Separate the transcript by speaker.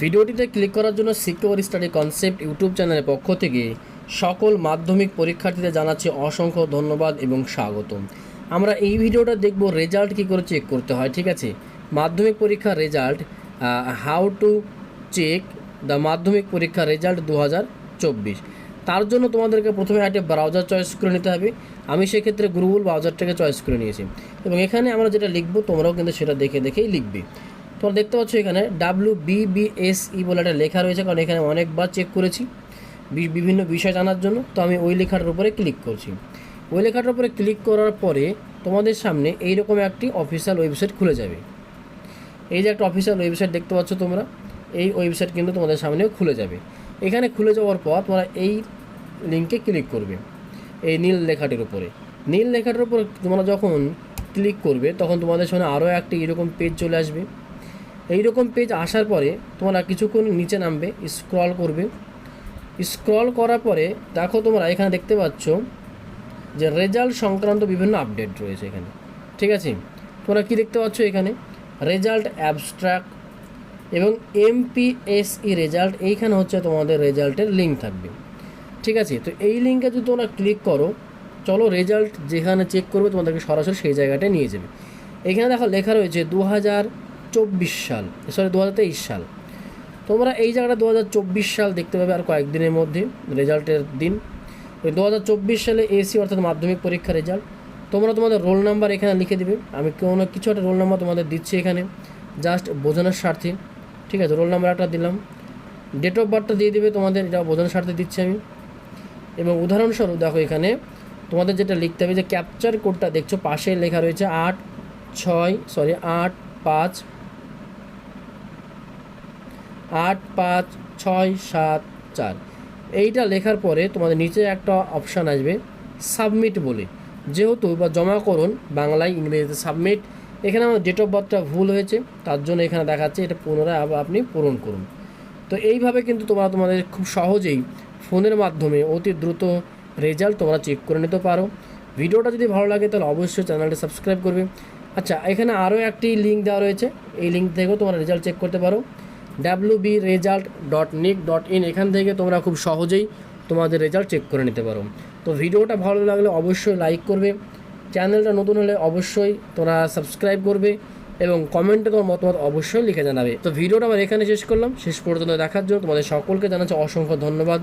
Speaker 1: ভিডিওটিতে ক্লিক করার জন্য সিকিউর স্টাডি কনসেপ্ট ইউটিউব চ্যানেলের পক্ষ থেকে সকল মাধ্যমিক পরীক্ষার্থীদের জানাচ্ছি অসংখ্য ধন্যবাদ এবং স্বাগতম। আমরা এই ভিডিওটা দেখব রেজাল্ট কী করে চেক করতে হয়, ঠিক আছে? মাধ্যমিক পরীক্ষার result how to check the মাধ্যমিক পরীক্ষার রেজাল্ট দু হাজার চব্বিশ। তার জন্য তোমাদেরকে প্রথমে একটা ব্রাউজার চয়েস করে নিতে হবে। আমি সেক্ষেত্রে গুগল ব্রাউজারটাকে চয়েস করে নিয়েছি। এবং এখানে আমরা যেটা লিখব, তোমরাও কিন্তু সেটা দেখে দেখেই লিখবে। তোমরা দেখতে পাচ্ছ এখানে ডাব্লিউ বিবিএসই বলে একটা লেখা রয়েছে, কারণ এখানে অনেকবার চেক করেছি বিভিন্ন বিষয় জানার জন্য। তো আমি ওই লেখাটার উপরে ক্লিক করছি। ওই লেখাটার উপরে ক্লিক করার পরে তোমাদের সামনে এইরকম একটি অফিসিয়াল ওয়েবসাইট খুলে যাবে। এই যে একটা অফিসিয়াল ওয়েবসাইট দেখতে পাচ্ছ তোমরা, এই ওয়েবসাইট কিন্তু তোমাদের সামনেও খুলে যাবে। এখানে খুলে যাওয়ার পর তোমরা এই লিঙ্কে ক্লিক করবে, এই নীল লেখাটির উপরে। নীল লেখাটির উপর তোমরা যখন ক্লিক করবে, তখন তোমাদের সামনে আরও একটি এরকম পেজ চলে আসবে। এইরকম পেজ আসার পরে তোমরা কিছুক্ষণ নিচে নামবে স্ক্রল করবে। স্ক্রল করার পরে দেখো তোমরা এখানে দেখতে পাচ্ছ যে রেজাল্ট সংক্রান্ত বিভিন্ন আপডেট রয়েছে এখানে। ঠিক আছে? তোমরা কি দেখতে পাচ্ছ এখানে? রেজাল্ট অ্যাবস্ট্রাক্ট এবং এমপিএসই রেজাল্ট এইখানে হচ্ছে তোমাদের রেজাল্টের লিঙ্ক থাকবে। ঠিক আছে? তো এই লিঙ্কে যদি তোমরা ক্লিক করো, চলো রেজাল্ট যেখানে চেক করবে, তোমাদেরকে সরাসরি সেই জায়গাটায় নিয়ে যাবে। এখানে দেখো লেখা রয়েছে দু হাজার চব্বিশ সাল সরি দু হাজার তেইশ সাল। তোমরা এই জায়গাটা দু হাজার চব্বিশ সাল দেখতে পাবে আর কয়েকদিনের মধ্যে রেজাল্টের দিন। দু হাজার চব্বিশ সালে এসি অর্থাৎ মাধ্যমিক পরীক্ষা রেজাল্ট। তোমরা তোমাদের রোল নাম্বার এখানে লিখে দিবে। আমি কোনো কিছু একটা রোল নাম্বার তোমাদের দিচ্ছি এখানে। জাস্ট বোঝানোর স্বার্থে। ঠিক আছে, রোল নাম্বার একটা দিলাম। ডেট অফ বার্থটা দিয়ে দিবে তোমাদের, এটা বোঝানোর স্বার্থে দিচ্ছি আমি। এবং উদাহরণস্বরূপ দেখো এখানে, তোমাদের যেটা লিখতে হবে যে ক্যাপচার কোডটা দেখছ পাশে লেখা রয়েছে আট ছয় সরি আট পাঁচ আট পাঁচ ছয় সাত চার। এইটা লেখার পরে তোমাদের নিচে একটা অপশান আসবে সাবমিট বলে। যেহেতু বা জমা করুন, বাংলায়, ইংরেজিতে সাবমিট এখানে আমার ডেট অফ বার্থটা ভুল হয়েছে, তার জন্য এখানে দেখাচ্ছে এটা পুনরায় আবার আপনি পূরণ করুন। তো এইভাবে কিন্তু তোমরা তোমাদের খুব সহজেই ফোনের মাধ্যমে অতি দ্রুত রেজাল্ট তোমরা চেক করে নিতে পারো। ভিডিওটা যদি ভালো লাগে তাহলে অবশ্যই চ্যানেলটি সাবস্ক্রাইব করবে। আচ্ছা এখানে আরও একটি লিঙ্ক দেওয়া রয়েছে। এই লিঙ্ক থেকেও তোমরা রেজাল্ট চেক করতে পারো। W B result dot nic dot in এখান থেকে তোমরা খুব সহজেই তোমাদের রেজাল্ট চেক করে নিতে পারো। তো ভিডিওটা ভালো লাগলে অবশ্যই লাইক করবে। চ্যানেলটা নতুন হলে অবশ্যই তোমরা সাবস্ক্রাইব করবে এবং কমেন্টে তোমার মতামত অবশ্যই লিখে জানাবে। তো ভিডিওটা আমার এখানে শেষ করলাম। শেষ পর্যন্ত দেখার জন্য তোমাদের সকলকে জানাচ্ছি অসংখ্য ধন্যবাদ।